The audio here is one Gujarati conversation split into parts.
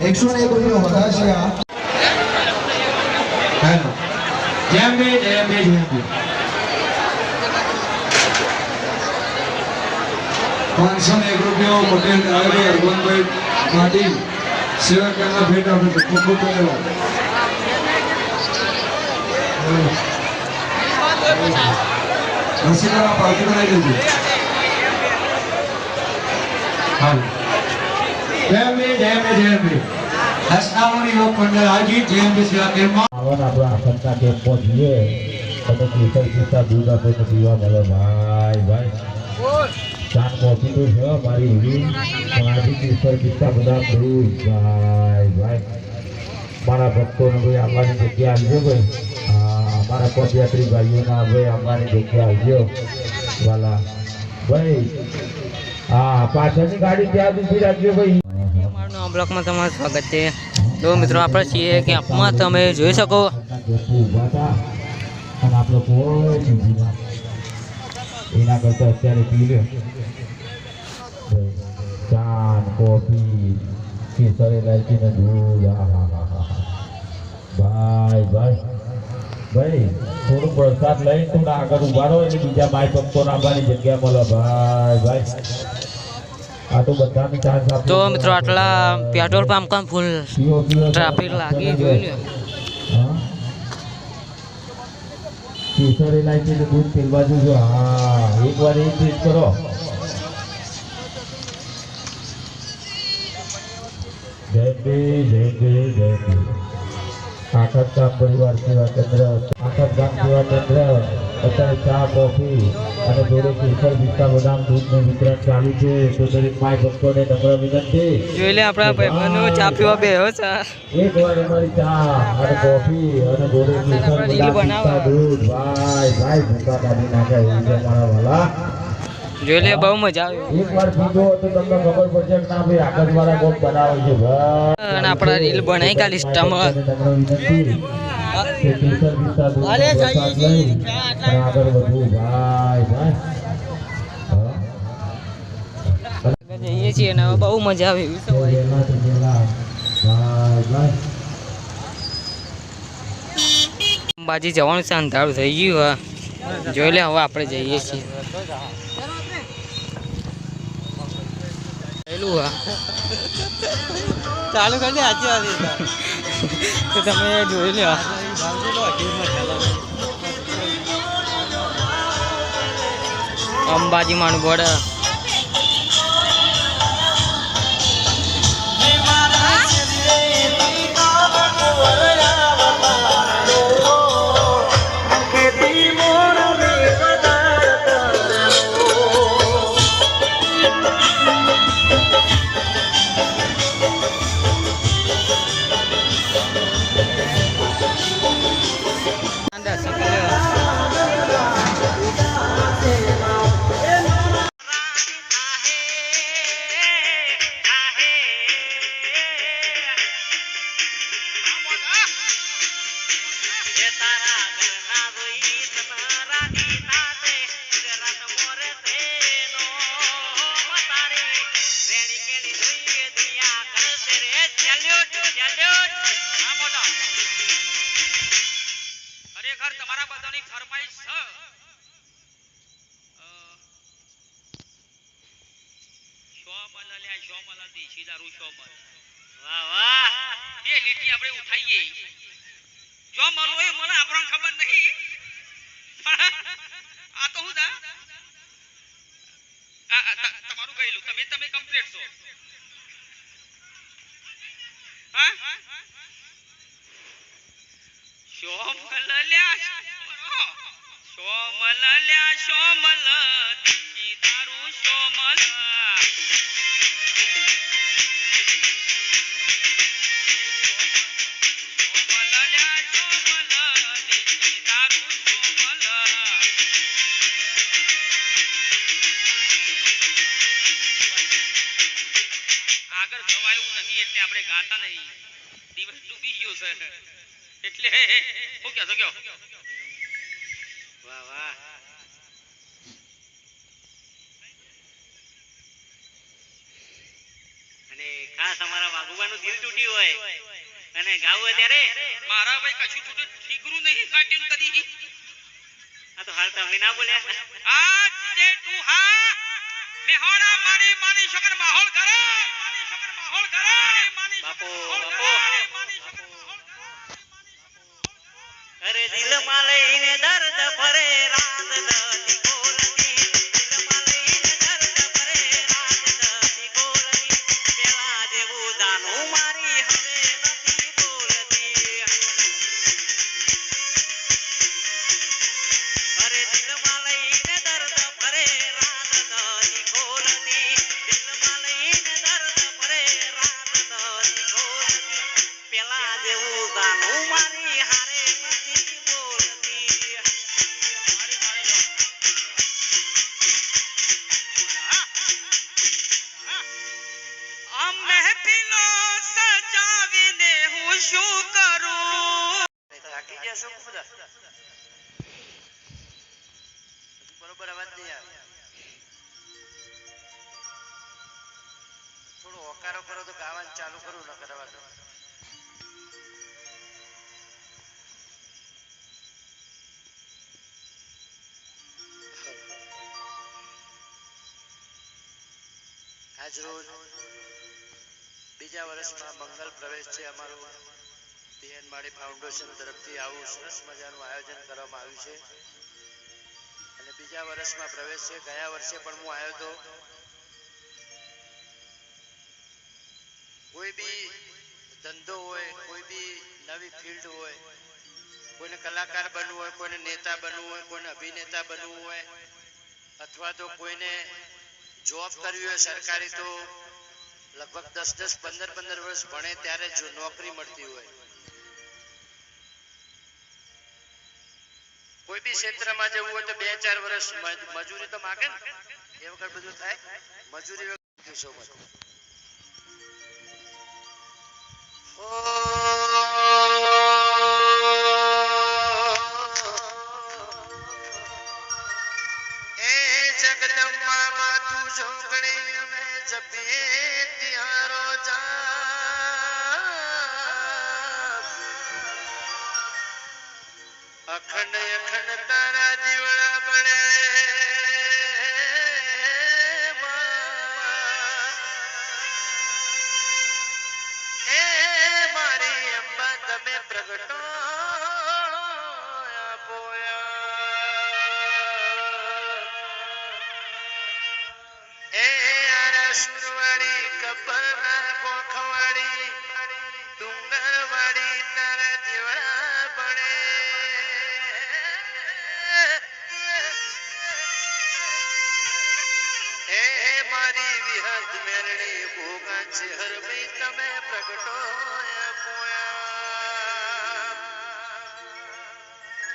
એકસો ને એક રૂપિયા આ હેલો જેમ બે જેમ બે જેમ બે પાંચસો ને એક રૂપિયો પટેલ આવે હરમનભાઈ પાટીલ સેવા કરના ભેટ આપે છે ખૂબ ખૂબ ધન્યવાદ રસીકરા પાર્ટી બનાવી દેજો હાલ જેમ બે જેમ બે જેમ બે હસનાવણી લોક મંડળ આયોજિત જેમ બે સેવા કેમ્પમાં આવવાના આપણા આસનના કેમ્પ પહોંચીએ તમે કેસર કેસર દૂધ આપે તો પીવા મળે ભાઈ ભાઈ. ચાર આજે પાછળની ગાડી ત્યાં ઊભી રાખજો ભાઈ નામ બ્લોકમાં તમારું સ્વાગત છે. તો મિત્રો, આપણે છીએ કે આપમાં તમે જોઈ શકો. એના કરતા અત્યારે પી લ્યો ચા કોફી, કેસર ઇલાયચી ને દૂધ. ભાઈ ભાઈ ભાઈ થોડું વરસાદ લઈને થોડા આગળ ઊભા રહો, એટલે બીજા ભાઈ ભક્તો આવવાની જગ્યા મળે. ભાઈ ભાઈ. તો બધાને ચાન્સ આપો તો મિત્રો આટલા પેટ્રોલ પંપ કામ ફૂલ પીવો, પીવો, ટ્રાફિક લાગી જોઈ લ્યો હા કેસર ઇલાયચી ને દૂધ તેલ બાજુ જો હા એક વાર એ ટેસ્ટ કરો જય બે જય બે જય બે આખત ગામ પરિવાર સેવા કેન્દ્ર આખત ગામ સેવા કેન્દ્ર અત્યારે ચા કોફી અને જોડે કેસર પિસ્તા બદામ દૂધનું વિતરણ ચાલુ છે. તો દરેક માય ભક્તોને નમ્ર વિનંતી. જોઈ લે આપણા ભાઈબંધો ચા પીવા બેહો છે એક વાર અમારી ચા અને કોફી અને જોડે આપણે બદામ. દૂધ. ભાઈ ભાઈ ભૂકા કાઢી નાખે એવું છે મારા વાલા. જોઈ લે બહુ મજા આવી. એક વાર પીધો તો તમને ખબર પડશે ના ભાઈ આગળ વાળા કોક બનાવે છે. ભાઈ. અને આપણે રીલ બનાવી કાલી સ્ટામાં નમ્ર વિનંતી. કે કેસર પિસ્તા દૂધ લઈ આગળ વધવું ભાઈ ભાઈ. જઈએ છીએ ને બહુ મજા આવી એવી અંબાજી જવાનું છે અંધારું થઈ ગયું હવે. જોઈ લે હવે આપણે જઈએ છીએ. ચાલુ કરી દે આજે તો તમે જોઈ લો અંબાજી માનું ગોળ. દર્શન શોમલ અલ્યા શોમલ દેશી દારૂ શોમલ વાહ વાહ. બે લીટી આપણે ઉઠાઈએ જો મલો એ મને આપણને ખબર નહીં. આ તો હું દા? તમારું કહેલું તમે તમે કમ્પ્લીટ છો. હા? શોમલ લ્યા શોમલ લ્યા શોમલ એટલે હું કહેતો કયો વાહ વાહ. અને ખાસ અમારા ભગવાનનું દિલ તૂટ્યું હોય. અને ગાવું હોય ત્યારે? મારા ભાઈ કશું છૂટું ઠીકરું નહીં ફાટ્યું કદી આ તો હાલ તમે ના બોલ્યા. આ જે તું હા. મેહોણા મારી માની શકર માહોલ કરો. માની શકર માહોલ કરો માની બાપો. અરે દિલમાં લઈને દર્દ ભરે રાત નથી શું કરું? થોડો હોકારો કરો તો ગાવાનું ચાલુ કરું, ન કરવા દો. આજ રોજ બીજા વર્ષમાં મંગલ પ્રવેશ છે અમારું. માળી ફાઉન્ડેશન તરફથી આવું સરસ મજાનું આયોજન કરવામાં આવ્યું છે. અને બીજા વર્ષમાં પ્રવેશ છે. ગયા વર્ષે પણ હું આવ્યો હતો. કોઈ બી ધંધો હોય, કોઈ બી નવી ફિલ્ડ હોય, કોઈને કલાકાર બનવું હોય, કોઈને નેતા બનવું હોય, કોઈને અભિનેતા બનવું હોય, અથવા તો કોઈને જોબ કરવી હોય સરકારી, તો લગભગ દસ દસ, પંદર પંદર વર્ષ ભણે ત્યારે જો નોકરી મળતી હોય. કોઈ બી ક્ષેત્રમાં જવું હોય તો બે ચાર વર્ષ મજૂરી તો માગે ને એ વખત બધું થાય મજૂરી વગર દિવસો મળે. માં તું જોગણી અમે જપીએ ત્યારો જાપ. અખંડ અખંડ તારા જીવડા બળે એ મારી અંબા, તમે પ્રગટો એ આરા સુરવાળી, કપરના કોખવાળી ભોગા છે હરભાઈ તમે પ્રગટો પોયા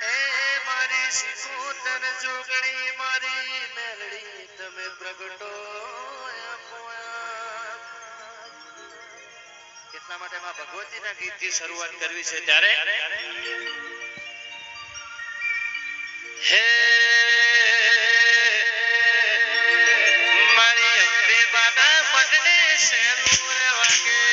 એ મારી શિકોતર જોગણી મારી મેરણી તમે પ્રગટો પોયા એટલા માટે માં ભગવતીના ગીતથી શરૂઆત કરવી છે ત્યારે હે મારી અંબે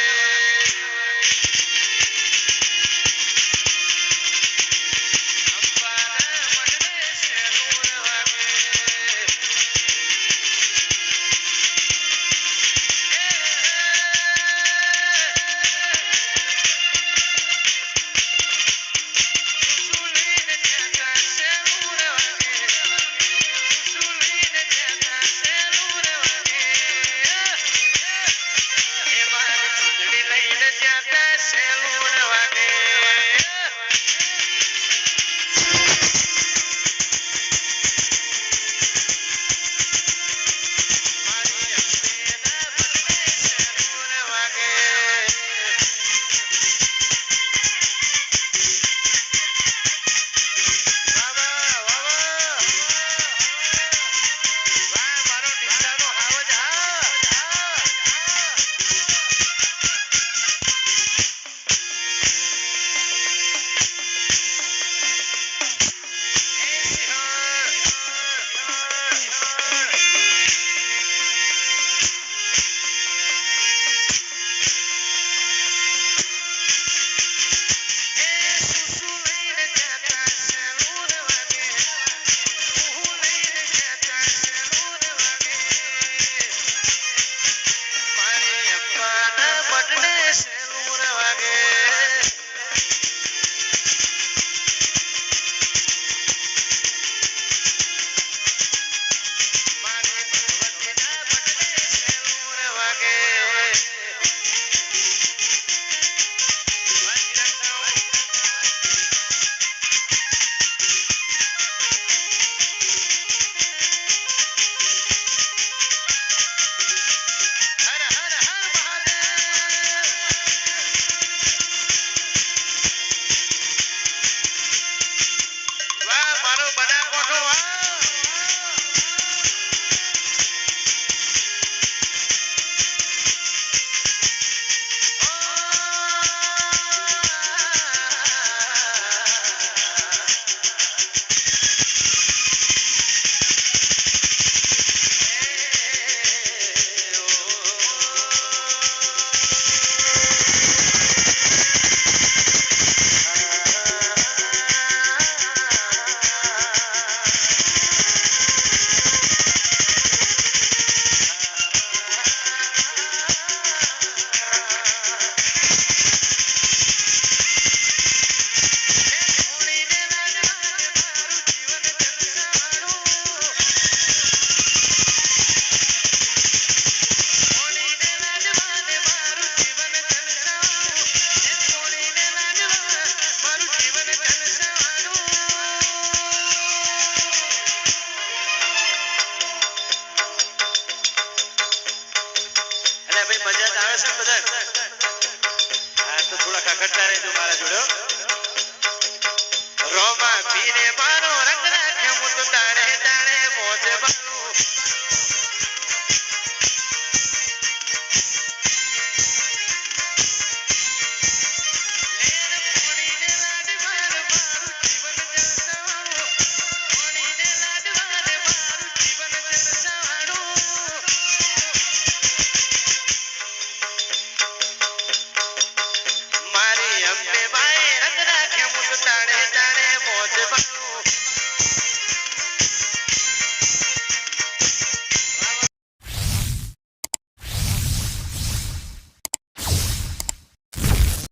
આવ્યા બધા? હા તો થોડા કાકડતા રહેજો મારા જોડે